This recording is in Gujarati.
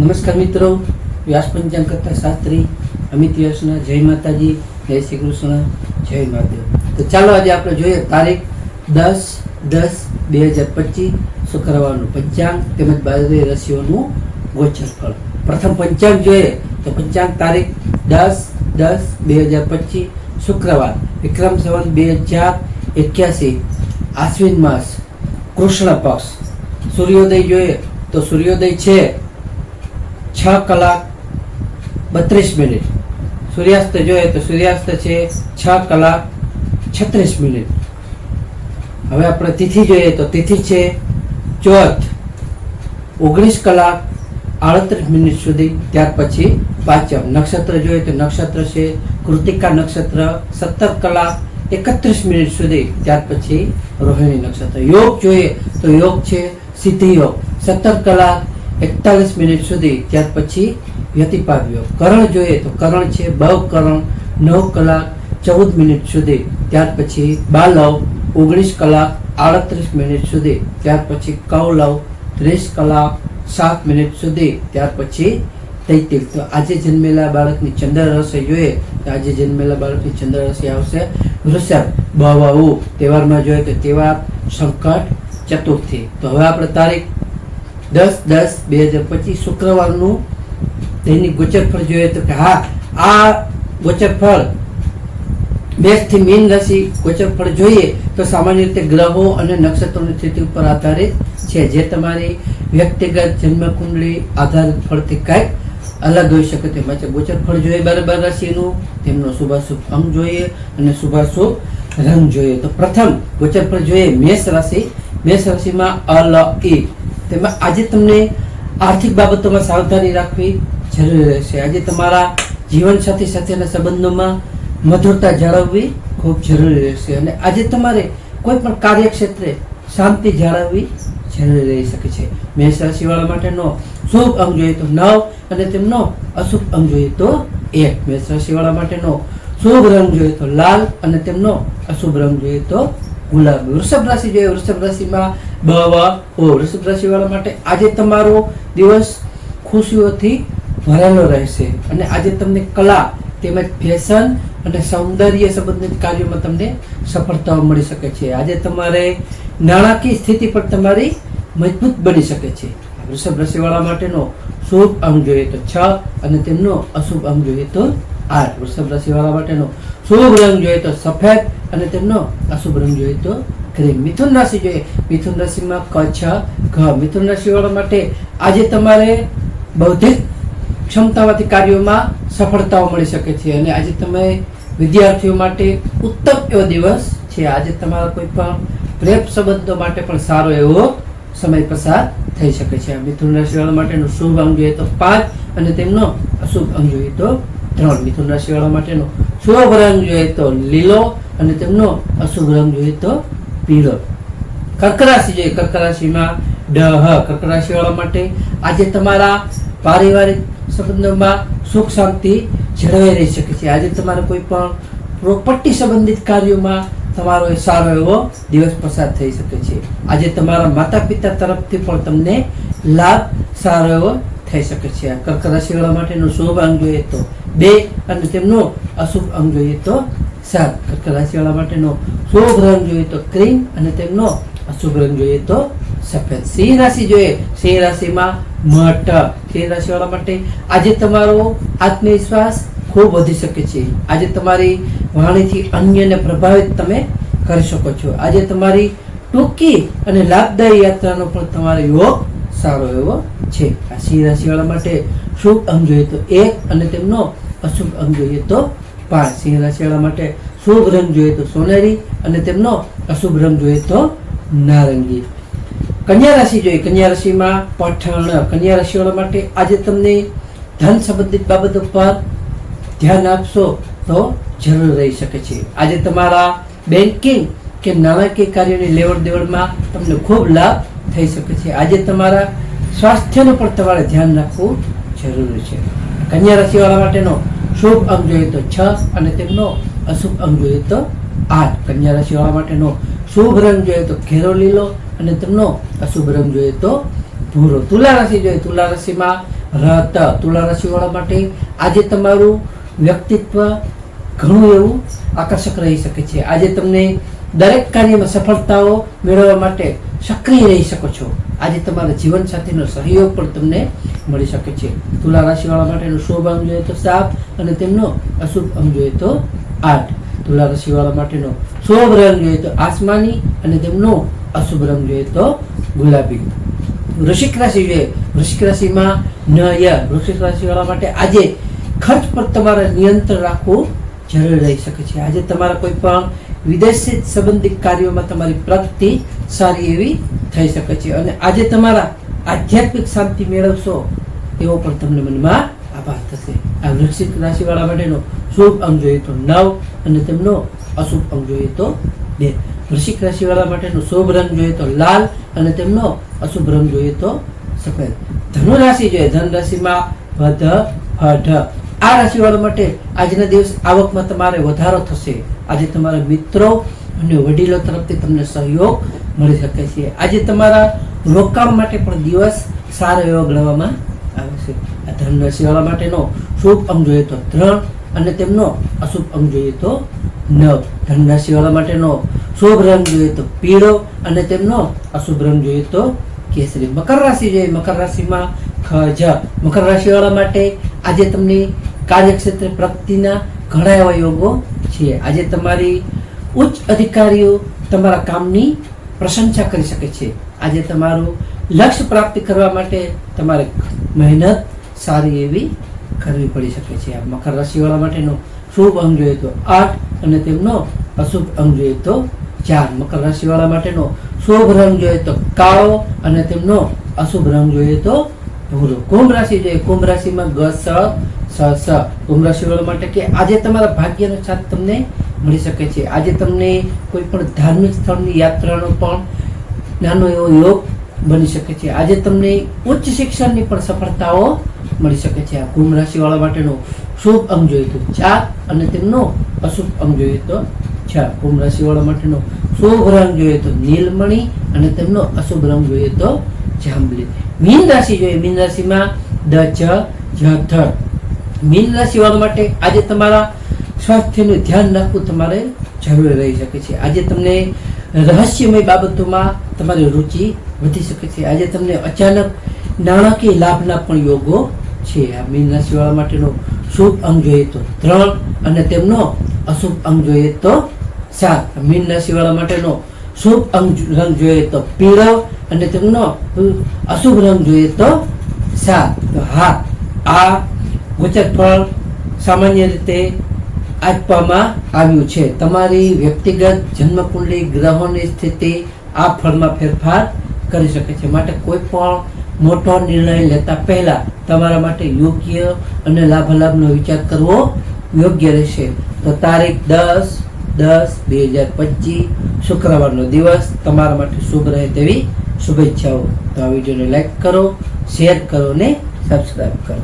નમસ્કાર મિત્રો, વ્યાસ પંચાંગ કરતા શાસ્ત્રી, અમિત વ્યાસના જય માતાજી, જય શ્રી કૃષ્ણ, જય મહાદેવ. તો ચાલો આજે આપણે જોઈએ તારીખ દસ દસ બે હજાર પચીસ, શુક્રવારનું પંચાંગ તેમજ બાજરી રસીઓનું ગોચર ફળ પ્રથમ પંચાંગ જોઈએ તો પંચાંગ તારીખ દસ દસ બે હજાર પચીસ, શુક્રવાર. વિક્રમ સંવત બે હજાર એક્યાસી, આશ્વિન માસ, કૃષ્ણ પક્ષ. સૂર્યોદય જોઈએ તો સૂર્યોદય છે છ કલાક બત્રીસ મિનિટ. સૂર્યાસ્ત જોઈએ તો સૂર્યાસ્ત છે છ કલાક છત્રીસ મિનિટ. હવે આપણે તિથિ જોઈએ તો તિથિ છે ચોથ. ઓગણીસ કલાક આડત્રીસ મિનિટ સુધી. ત્યાર પછી પાંચમ. નક્ષત્ર જોઈએ તો નક્ષત્ર છે કૃતિકા નક્ષત્ર સત્તર કલાક એકત્રીસ મિનિટ સુધી. ત્યાર પછી રોહિણી નક્ષત્ર. યોગ જોઈએ તો યોગ છે સિદ્ધિ યોગ. સત્તર કલાક એકતાલીસ મિનિટ સુધી ત્યાર પછી વ્યતિ યોગ કરણ જોઈએ તો કરણ છે બવ કરણ, નવ કલાક, ચૌદ મિનિટ સુધી. ત્યાર પછી બાલવ, ઓગણીસ કલાક, આડત્રીસ મિનિટ સુધી. ત્યાર પછી કૌલવ, ત્રીસ કલાક, સાત મિનિટ સુધી. ત્યાર પછી તૈતિલ તો આજે જન્મેલા બાળકની ચંદ્ર રસી જોઈએ તો આજે જન્મેલા બાળકની ચંદ્ર રસી આવશે વૃષભ બહુ તહેવારમાં જોઈએ તો તહેવાર સંકટ ચતુર્થી. તો હવે આપણે તારીખ દસ દસ, બે હજાર પચીસ શુક્રવારનું તેની ગોચર ફળ જોઈએ તો કે હા, આ ગોચર ફળ મેષથી મીન રાશિ ગોચર ફળ જોઈએ તો સામાન્ય રીતે ગ્રહો અને નક્ષત્રોની સ્થિતિ ઉપર આધારિત છે. જે તમારી વ્યક્તિગત જન્મ કુંડળી આધારિત ફળથી કાંઈક અલગ હોઈ શકે તેમાં છે. ગોચર ફળ જોઈએ બરાબર રાશિનું, તેમનો શુભાશુભ અંગ જોઈએ અને શુભાશુભ રંગ જોઈએ. તો પ્રથમ ગોચર ફળ જોઈએ મેષ રાશિ. મેષ રાશિમાં અલ ઈ તેમાં આજે તમને આર્થિક બાબતોમાં સાવધાની રાખવી જરૂરી રહેશે. આજે તમારા જીવનસાથી સાથેના સંબંધોમાં મધુરતા જાળવવી ખૂબ જરૂરી રહેશે. અને આજે તમારે કોઈ પણ કાર્યક્ષેત્રે શાંતિ જાળવવી જરૂરી રહી શકે છે. મેષ રાશિવાળા માટેનો શુભ અંગ જોઈએ તો નવ અને તેમનો અશુભ અંગ જોઈએ તો એક. મેષ રાશિવાળા માટેનો શુભ રંગ જોઈએ તો લાલ અને તેમનો અશુભ રંગ જોઈએ તો ગુલાબી વૃષભ રાશિ જોઈએ, વૃષભ રાશિમાં બ ઓ, વૃષભ રાશિવાળા માટે આજે તમારો દિવસ ખુશીઓથી ભરેલો રહેશે. અને આજે તમને કલા તેમજ ફેશન અને સૌંદર્ય સંબંધિત કાર્યોમાં તમને સફળતાઓ મળી શકે છે. આજે તમારે નાણાકીય સ્થિતિ પણ તમારી મજબૂત બની શકે છે. વૃષભ રાશિવાળા માટેનો શુભ અંગ જોઈએ તો છ અને તેમનો અશુભ અંગ જોઈએ તો આઠ વૃષભ રાશિવાળા માટેનો શુભ રંગ જોઈએ તો સફેદ અને તેમનો અશુભ રંગ જોઈએ તો ક્રીમ મિથુન રાશિ જોઈએ. મિથુન રાશિમાં કચ્છ ઘ. મિથુન રાશિવાળા માટે આજે તમારે બૌદ્ધિક ક્ષમતાવાથી કાર્યોમાં સફળતાઓ મળી શકે છે અને આજે તમે વિદ્યાર્થીઓ માટે ઉત્તમ એવો દિવસ છે. આજે તમારા કોઈ પણ પ્રેમ સંબંધો માટે પણ સારો એવો સમય પસાર થઈ શકે છે. મિથુન રાશિવાળા માટેનો શુભ અંગ જોઈએ તો પાંચ અને તેમનો અશુભ અંગ જોઈએ તો ત્રણ મિથુન રાશિવાળા માટેનો શુભ રંગ જોઈએ તો લીલો અને તેમનો અશુભ રંગ જોઈએ તો પીળો. કર્ક રાશિ જોઈએ. કર્ક રાશિમાં ડહ કર્ક રાશિવાળા માટે આજે તમારા પારિવારિક સંબંધોમાં સુખ શાંતિ જળવાઈ રહી શકે છે. આજે તમારે કોઈ પણ પ્રોપર્ટી સંબંધિત કાર્યોમાં તમારો સારો એવો દિવસ પસાર થઈ શકે છે. આજે તમારા માતા પિતા તરફથી પણ તમને લાભ સારો એવો થઈ શકે છે. કર્ક રાશિવાળા માટેનો શુભ અંગ જોઈએ તો બે, અને તેમનો અશુભ અંગ જોઈએ તો સાત. કર્ક રાશિવાળા માટેનો શુભ રંગ જોઈએ તો ક્રીમ, અને તેમનો અશુભ રંગ જોઈએ તો સફેદ. સિંહ રાશિ જોઈએ. સિંહ રાશિમાં મઠ સિંહ રાશિવાળા માટે આજે તમારો આત્મવિશ્વાસ ખૂબ વધી શકે છે. આજે તમારી વાણીથી અન્યને પ્રભાવિત તમે કરી શકો છો. આજે તમારી ટૂંકી અને લાભદાયી યાત્રાનો પણ તમારો યોગ સારો એવો છે. આ સિંહ રાશિવાળા માટે શુભ અંગ જોઈએ તો એક અને તેમનો અશુભ અંગ જોઈએ તો પાંચ. સિંહ રાશિવાળા માટે શુભ રંગ જોઈએ તો સોનેરી અને તેમનો અશુભ રંગ જોઈએ તો નારંગી. કન્યા રાશિ જોઈએ. કન્યા રાશિમાં પઠણ. કન્યા રાશિવાળા માટે આજે તમને ધન સંબંધિત બાબતો પર ધ્યાન આપશો તો જરૂર રહી શકે છે. આજે તમારા બેન્કિંગ કે નાણાકીય કાર્યોની લેવડ દેવડમાં તમને ખૂબ લાભ થઈ શકે છે. આજે તમારા સ્વાસ્થ્યનું પણ તમારે ધ્યાન રાખવું જરૂરી છે. કન્યા રાશિવાળા માટેનો શુભ અંગ જોઈએ તો છ અને તેમનો અશુભ અંગ જોઈએ તો આઠ. કન્યા રાશિવાળા માટેનો શુભ રંગ જોઈએ તો ઘેરો લીલો અને તેમનો અશુભ રંગ જોઈએ તો ભૂરો. તુલા રાશિ જોઈએ, તુલા રાશિમાં રત. તુલા રાશિવાળા માટે આજે તમારું વ્યક્તિત્વ ઘણું એવું આકર્ષક રહી શકે છે. આજે તમને દરેક કાર્યમાં સફળતાઓ મેળવવા માટે સક્રિય રહી શકો છો. આજે તમારા જીવનસાથીનો સહયોગ પણ તમને મળી શકે છે. તુલા રાશિવાળા માટેનો શુભ અંગ જોઈએ તો સાપ અને તેમનો અશુભ અંગ જોઈએ તો આઠ. તુલા રાશિવાળા માટેનો શુભ રંગ જોઈએ તો આસમાની અને તેમનો અશુભ રંગ જોઈએ તો ગુલાબી. વૃશ્ચિક રાશિ જોઈએ. વૃશ્ચિક રાશિમાં નય વૃશ્ચિક રાશિવાળા માટે આજે ખર્ચ પર તમારે નિયંત્રણ રાખવું જરૂરી રહી શકે છે. આજે તમારા કોઈ પણ વિદેશી સંબંધિત કાર્યોમાં તમારી પ્રગતિ સારી એવી થઈ શકે છે. અને આજે તમારા આધ્યાત્મિક શાંતિ મેળવશો એવો પણ તમને મનમાં આભાસ થશે. આ વૃશ્ચિક રાશિવાળા માટેનો શુભ અંગ જોઈએ તો નવ અને તેમનો અશુભ અંગ જોઈએ તો બે. વૃશ્ચિક રાશિવાળા માટેનો શુભ રંગ જોઈએ તો લાલ અને તેમનો અશુભ રંગ જોઈએ તો સફેદ. ધનુ રાશિ જોઈએ. ધન રાશિમાં ભધ હઢ આ રાશિવાળા માટે આજના દિવસ આવકમાં તમારે વધારો થશે. આજે તમારા મિત્રો અને વડીલો તરફથી તમને સહયોગ મળી શકે છે. આજે તમારા રોકાણ માટે પણ દિવસ સારો એવો ગણવામાં આવે છે. આ ધન રાશિવાળા માટેનો શુભ અંગ જોઈએ તો ત્રણ અને તેમનો અશુભ અંગ જોઈએ તો નવ. ધન રાશિવાળા માટેનો શુભ રંગ જોઈએ તો પીળો અને તેમનો અશુભ રંગ જોઈએ તો કેસરી. મકર રાશિ જોઈએ. મકર રાશિમાં ખજ મકર રાશિવાળા માટે આજે તમને કાર્યક્ષેત્રે પ્રગતિના ઘણા એવા યોગો છે. આજે તમારી ઉચ્ચ અધિકારીઓ તમારા કામની પ્રશંસા કરી શકે છે. આજે તમારું લક્ષ્ય પ્રાપ્ત કરવા માટે તમારે મહેનત સારી એવી કરવી પડી શકે છે. મકર રાશિવાળા માટેનો શુભ અંગ જોઈએ તો આઠ અને તેમનો અશુભ અંગ જોઈએ તો ચાર. મકર રાશિવાળા માટેનો શુભ રંગ જોઈએ તો કાળો અને તેમનો અશુભ રંગ જોઈએ તો ભૂરો. કુંભ રાશિ જોઈએ. કુંભ રાશિમાં ગ સ સ સ કુંભ માટે કે આજે તમારા ભાગ્યનો સાથ તમને મળી શકે છે. આજે તમને કોઈ પણ ધાર્મિક સ્થળની યાત્રાનો પણ નાનો એવો યોગ બની શકે છે. આજે તમને ઉચ્ચ શિક્ષણની પણ સફળતાઓ મળી શકે છે. આ કુંભ રાશિવાળા માટેનો શુભ અંગ જોઈએ તો ચાર અને તેમનો અશુભ અંગ જોઈએ તો છ કુંભ રાશિવાળા માટેનો શુભ રંગ જોઈએ તો નીલમણી અને તેમનો અશુભ રંગ જોઈએ તો જાંબલી. મીન રાશિ જોઈએ. મીન રાશિમાં દ, ચ, જ થ મીન રાશિવાળા માટે આજે તમારા સ્વાસ્થ્યનું ધ્યાન રાખવું તમારે જરૂરી રહી શકે છે. આજે તમને રહસ્યમય બાબતોમાં તમારી રુચિ વધી શકે છે. આજે તમને અચાનક નાણાકીય લાભના પણ યોગો છે. આ મીન રાશિવાળા માટેનો શુભ અંગ જોઈએ તો ત્રણ અને તેમનો અશુભ અંગ જોઈએ તો સાત. મીન રાશિવાળા માટેનો શુભ અંગ રંગ જોઈએ તો પીળો અને તેમનો અશુભ રંગ જોઈએ તો સાત. હા, આ ફળ સામાન્ય રીતે આપવામાં આવ્યું છે. તમારી વ્યક્તિગત જન્મકુંડલી ગ્રહોની સ્થિતિ આ ફળમાં ફેરફાર કરી શકે છે. માટે કોઈ પણ મોટો નિર્ણય લેતા પહેલા તમારા માટે યોગ્ય અને લાભાલાભનો વિચાર કરવો યોગ્ય રહેશે. તો તારીખ દસ દસ બે હજાર પચીસ, શુક્રવારનો દિવસ તમારા માટે શુભ રહે તેવી શુભેચ્છાઓ. તો આ વિડીયોને લાઈક કરો, શેર કરો ને સબસ્ક્રાઈબ કરો.